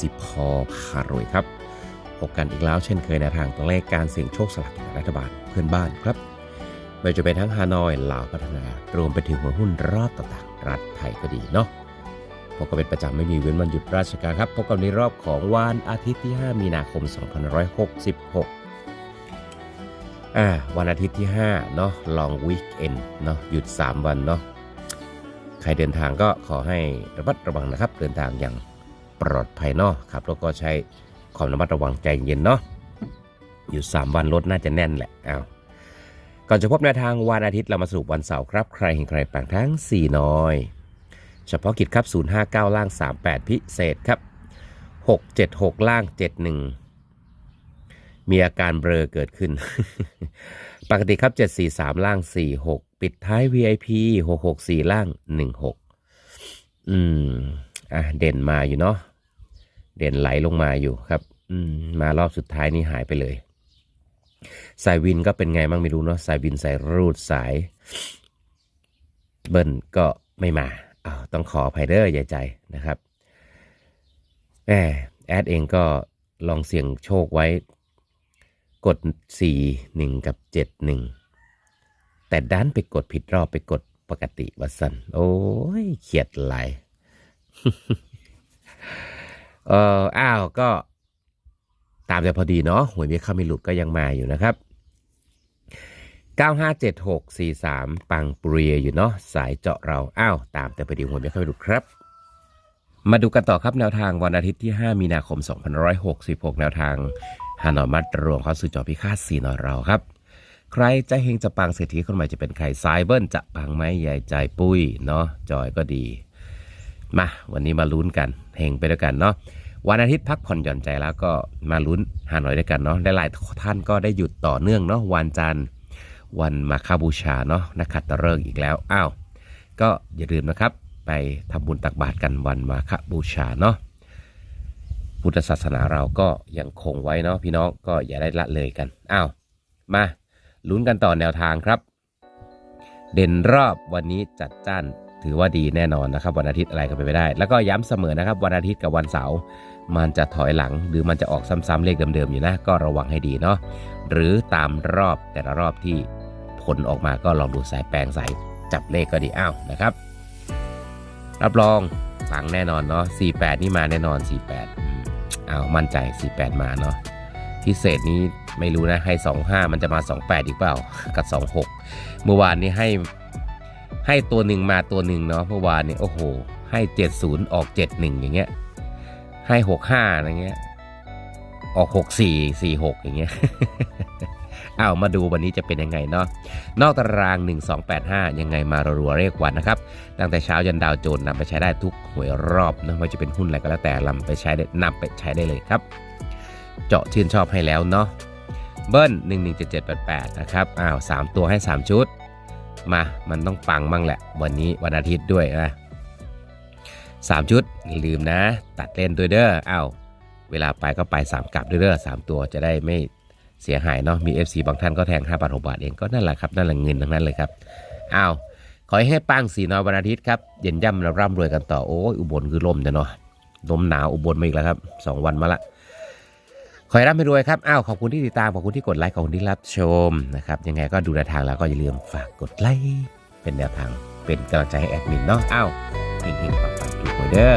สิพอพารวยครับพบกันอีกแล้วเช่นเคยในทางตัวเลขการเสี่ยงโชคสลากกินแบ่งรัฐบาลเพื่อนบ้านครับไม่จะเป็นทั้งฮานอยลาวพัฒนารวมไปถึงหัวหุ้นรอบต่างๆรัฐไทยก็ดีเนาะพบกันเป็นประจำไม่มีเว้นวันหยุดราชการครับพบกันในรอบของวันอาทิตย์ที่ 5 มีนาคม 2566อ่าวันอาทิตย์ที่5เนาะลองวีคเอนเนาะหยุด 3 วันเนาะใครเดินทางก็ขอให้ระมัดระวังนะครับ เดินทางอย่าง ปลอดภัยเนาะครับแล้วก็ใช้ความระมัดระวังใจเย็นเนาะหยุด3วันรถน่าจะแน่นแหละอ้าวก่อนจะพบแนวทางวันอาทิตย์เรามาสรุปวันเสาร์ครับ ใครเห็นใครแปลงทั้ง 4 น้อย เฉพาะกิจครับ 059 ล่าง 38 พิเศษครับ 676 ล่าง 71 มีอาการเบลอเกิดขึ้น ปกติครับ 743 ล่าง 46 ปิดท้าย VIP 664 ล่าง 16 อืม อะ เด่นมาอยู่เนาะ เด่นไหลลงมาอยู่ครับ อืมมารอบสุดท้ายนี่หายไปเลยสายวินก็เป็นไงบ้างไม่รู้เนาะสายวินสายรูดสายเบิ้ลก็ไม่มาอ้าวต้องขออภัยเด้ออย่ใจนะครับแหมแอดเองก็ลองเสี่ยงโชคไว้ กด 4 1 กับ 7 1 แต่ดันไปกดผิดรอบไปกดปกติวัสันโอ้ยเขียดไหล เอออ้าวก็ตามแต่พอดีเนาะหวยเบี้ยเข้าไม่หลุดก็ยังมาอยู่นะครับ 957643 ปังเปรียอยู่เนาะสายเจาะเรา อ้าวตามแต่พอดีหวยเบี้ยเข้าไม่หลุดครับ มาดูกันต่อครับแนวทางวันอาทิตย์ที่ 5 มีนาคม 2566 แนวทางฮานอยมัดรวมเข้าสู่จอพิฆาตสีนอเราครับ ใครจะเฮงจะปังเศรษฐีคนใหม่จะเป็นใครสายเบิ้ลจะปังไหมใหญ่ใจปุ้ยเนาะจอยก็ดี มาวันนี้มาลุ้นกันเฮงไปด้วยกันเนาะวันอาทิตย์พักผ่อนหย่อนใจแล้วก็มาลุ้นฮาหน่อยด้วยกันเนาะหลายท่านก็ได้หยุดต่อเนื่องเนาะวันจันทร์วันมาคาบูชาเนาะนักขัตฤกษ์อีกแล้วอ้าวก็อย่าลืมนะครับไปทำบุญตักบาตรกันวันมาคบูชาเนาะพุทธศาสนาเราก็ยังคงไว้เนาะพี่น้องก็อย่าได้ละเลยกันอ้าวมาลุ้นกันต่อแนวทางครับ เด่นรอบวันนี้จัดจ้าน ถือว่าดีแน่นอนนะครับ วันอาทิตย์อะไรก็ไปไม่ได้ แล้วก็ย้ำเสมอนะครับ วันอาทิตย์กับวันเสาร์มันจะถอยหลังหรือมันจะออกซ้ำๆเลขเดิมๆอยู่นะ ก็ระวังให้ดีเนาะหรือตามรอบแต่ละรอบที่ผลออกมาก็ลองดูสายแปลงสายจับเลขก็ดีอ้าวนะครับ รับรองปังแน่นอนเนาะ48 นี่มาแน่นอน 48อ้าวมั่นใจ 48 มาเนาะพิเศษนี้ไม่รู้นะให้ 25 มันจะมา 28 อีกเปล่า กับ 26 เมื่อวานนี้ให้ ให้ตัวหนึ่งมาตัวหนึ่งเนาะเมื่อวานเนี้โอ้โห ให้ 70 ออก 71 อย่างเงี้ย ให้ 65อะไรเงี้ย ออก 64 46 อย่างเงี้ยเอามาดูวันนี้จะเป็นยังไงเนาะนอกตาราง 1285 ยังไงมารัวๆเลขวันนะครับ ตั้งแต่เช้ายันดาวโจนนำไปใช้ได้ทุกหวยรอบนะไม่ว่าจะเป็นหุ้นอะไรก็แล้วแต่นำไปใช้ได้นำไปใช้ได้เลยครับ เจาะชื่นชอบให้แล้วเนาะเบิ้ล117788 นะครับอ้าว 3 ตัวให้ 3 ชุด มา มันต้องปังมั่งแหละ วันนี้วันอาทิตย์ด้วยนะสามชุดอย่าลืมนะ ตัดเล่นด้วยเด้ออ้าวเวลาไปก็ไป 3 กลับด้วยเด้อสามตัวจะได้ไม่เสียหายเนาะมี FC บางท่านก็แทง5บาท6บาทเองก็นั่นแหละครับนั่นแหละเงินทั้งนั้นเลยครับอ้าวขอให้ปังสีน้อยวันอาทิตย์ครับเย็นย่ำแล้วร่ำรวยกันต่อโอ้ยอุบลคือลมเนาะลมหนาวอุบลมาอีกแล้วครับสองวันมาละ ขอให้ร่ำให้รวยครับ อ้าว ขอบคุณที่ติดตาม ขอบคุณที่กดไลค์ ขอบคุณที่รับชมนะครับ ยังไงก็ดูแนวทางแล้วก็อย่าลืมฝากกดไลค์ เป็นแนวทาง เป็นกำลังใจให้แอดมินเนาะ อ้าวเฮงๆปังๆทุกคนเด้อ